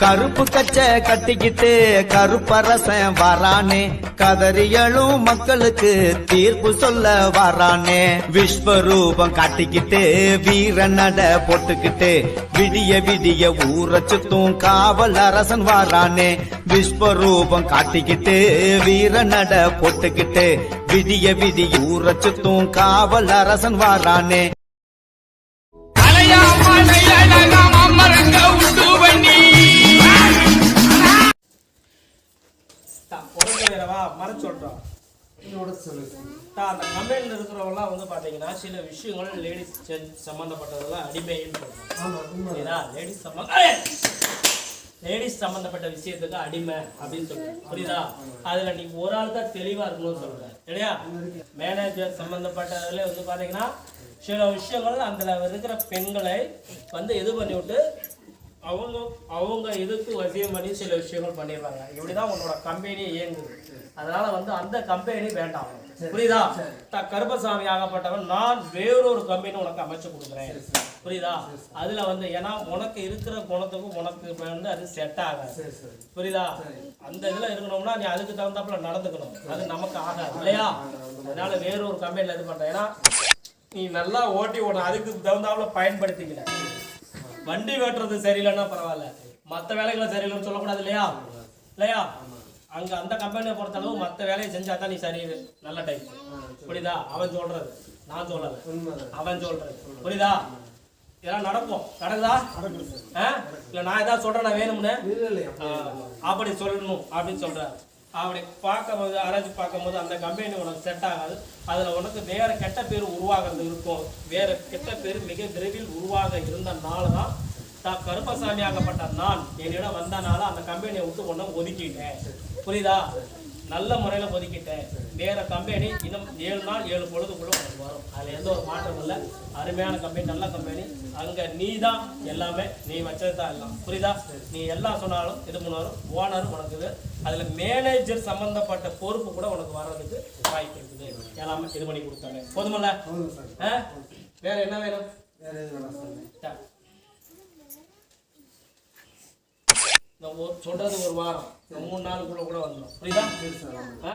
கருப்பு கச்சை கட்டிக்கிட்டு கருப்பரசன் வரானே. கதறியலும் மக்களுக்கு தீர்ப்பு சொல்ல வரானே. விஸ்வரூபம் காட்டிக்கிட்டு வீர நட போட்டுக்கிட்டு விடிய விடிய ஊரை சுத்தும் காவல் அரசன் வரானே. விஸ்வரூபம் காட்டிக்கிட்டு வீர நட போட்டுக்கிட்டு விடிய விடிய ஊரை சுத்தும் காவல் அரசன் வரானே. உடம்புவா மற சொல்றோம். தா, அந்த கம்பெனியில் இருக்கிறவங்கலாம் வந்து பாத்தீங்கன்னா சில விஷயங்கள் லேடிஸ் சம்பந்தப்பட்டதெல்லாம் அடிமைன்னு லேடிஸ் சம்பந்த லேடிஸ் சம்பந்தப்பட்ட விஷயத்துக்கு அடிமை அப்படின்னு சொல்றேன் புரியுதா? அதுல நீ ஒரு ஆள் தான் தெளிவா இருக்கணும்னு சொல்றேன் இல்லையா? மேனேஜர் சம்பந்தப்பட்டதுல வந்து பாத்தீங்கன்னா சில விஷயங்கள் அதுல இருக்கிற பெண்களை வந்து இது பண்ணி விட்டு அவங்க அவங்க இதுக்கு வசியம் பண்ணி சில விஷயங்கள் பண்ணிடுவாங்க இப்படிதான் உன்னோட கம்பெனி இயங்குது. அதனால வந்து அந்த கம்பெனி வேண்டாம். புரியுதா? த கருப்பசாமி ஆகப்பட்டவன் நான் வேறொரு கம்பெனி உனக்கு அமைச்சு கொடுக்குறேன். புரியுதா? அதுல வந்து ஏன்னா உனக்கு இருக்கிற குணத்துக்கும் உனக்கு வந்து அது செட் ஆகாது. புரியுதா? அந்த இதுல இருக்கணும்னா நீ அதுக்கு தகுந்தாப்புல நடந்துக்கணும். அது நமக்கு ஆகாது. இல்லையா? அதனால வேறொரு கம்பெனில இது பண்றேன். ஏன்னா நீ நல்லா ஓட்டி உன அதுக்கு தகுந்தாப்புல பயன்படுத்திக்கல வண்டி ஓட்டுறது சரியில்லைன்னா பரவாயில்ல. மத்த வேலைகளை சரியில்லைன்னு சொல்லக்கூடாது இல்லையா? இல்லையா? அங்க அந்த கம்பெனியை பொறுத்தளவு மத்த வேலையை செஞ்சா தான் நீ சரி. நல்ல டைப் புரியுதா? அவன் சொல்றது. நான் சொல்லல. அவன் சொல்றது. புரியுதா? இதெல்லாம் நடக்கும். நடக்குதா? இல்ல நான் ஏதாவது சொல்றேன் வேணும்னு? ஆ, அப்படி சொல்லணும் அப்படின்னு சொல்றாரு அப்படி பார்க்கும்போது ஆராய்ச்சி பார்க்கும்போது அந்த கம்பெனி உனக்கு செட் ஆகாது. அதில் உனக்கு வேறு கெட்ட பேர் உருவாகிறது இருக்கும். வேறு கெட்ட பேர் மிக விரைவில் உருவாக இருந்தனால தான் நான் கருப்பசாமி ஆகப்பட்ட நான் என்னிடம் வந்தனால அந்த கம்பெனியை விட்டு உன்னை ஒதுக்கிட்டேன். புரியுதா? நல்ல முறையில ஒதுக்கிட்டேன் வேற கம்பெனி இன்னும் ஏழு நாள் ஏழு பொழுதுக்குள்ள உனக்கு வரும். அதுல எந்த ஒரு மாற்றம் இல்லை. அருமையான கம்பெனி நல்ல கம்பெனி அங்க நீ தான் எல்லாமே நீ வச்சது தான் எல்லாம். புரியுதா? நீ எல்லாம் சொன்னாலும் இது பண்ணாலும் ஓனர் உனக்கு இது. அதுல மேனேஜர் சம்பந்தப்பட்ட பொறுப்பு கூட உனக்கு வர்றதுக்கு வாய்ப்பு இருக்குது. எல்லாமே இது பண்ணி கொடுத்தாங்க. போதுமல்ல? வேற என்ன வேணும்? ஒரு- சொல்றது ஒரு வாரம். மூணு நாளுக்குள்ள கூட வந்துடும் புரியுதா?